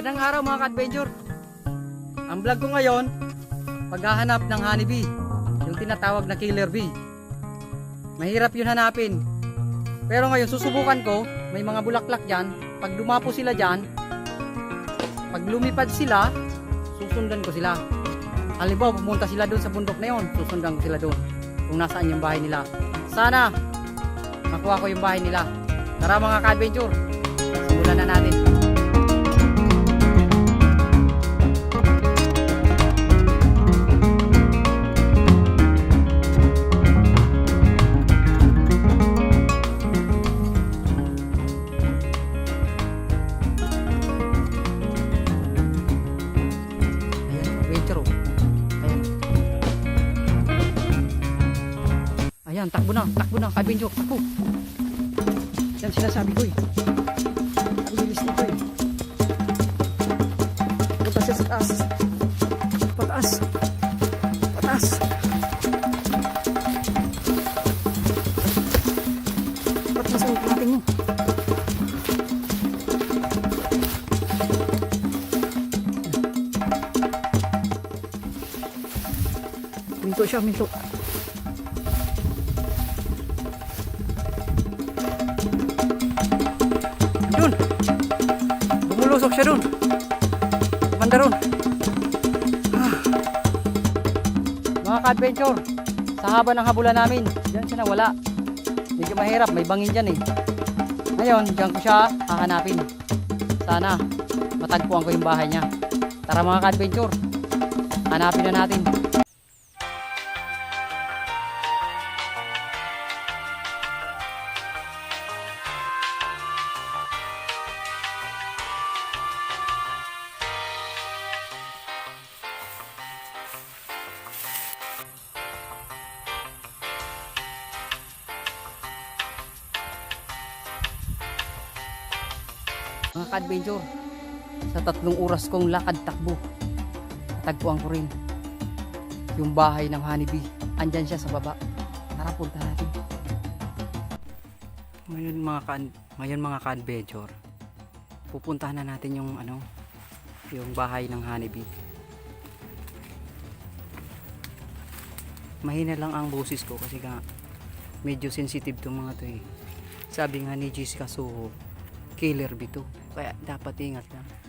Magandang araw mga ka-adventure. Ang vlog ko ngayon, paghahanap ng honeybee, yung tinatawag na killer bee. Mahirap yun hanapin. Pero ngayon susubukan ko, may mga bulaklak dyan. Pag dumapo sila dyan, pag lumipad sila, susundan ko sila. Halimbawa, pumunta sila doon sa bundok na yon, susundan ko sila doon. Kung nasaan yung bahay nila. Sana, makuha ko yung bahay nila. Tara mga ka-adventure, simulan na natin. Ayan, takbo na, takbo na, adventure, takbo. Yan sinasabi ko eh. Ang bilis nito eh. Punta siya sa taas. Pataas. Pataas. Ba't masang natin mo? Minto siya, minto. Doon. Bumulusok siya doon. Banda doon. Ah. Mga ka-adventure, sa haba ng habulan namin, diyan siya nawala. Medyo mahirap, may bangin dyan eh. Ngayon, diyan ko siya hahanapin. Sana, matagpuan ko yung bahay niya. Tara mga ka-adventure, hanapin na natin. Mga ka-adventure, sa tatlong oras kong lakad-takbo, natagpuan ko rin yung bahay ng honeybee. Andyan siya sa baba. Tara, punta natin. Ngayon mga ka ngayon mga ka-adventure, pupuntahan na natin yung ano, yung bahay ng honeybee. Mahina lang ang boses ko kasi nga medyo sensitive tong mga to eh. Sabi nga ni Jessica Soho, killer bee to. Kaya dapat ingat lang.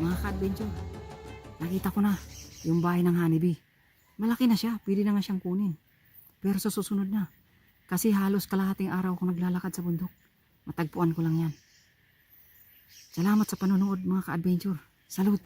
Mga ka-adventure, nakita ko na yung bahay ng honeybee. Malaki na siya, pwede na nga siyang kunin. Pero sa susunod na, kasi halos kalahating araw ko naglalakad sa bundok. Matagpuan ko lang yan. Salamat sa panonood mga ka-adventure. Salute!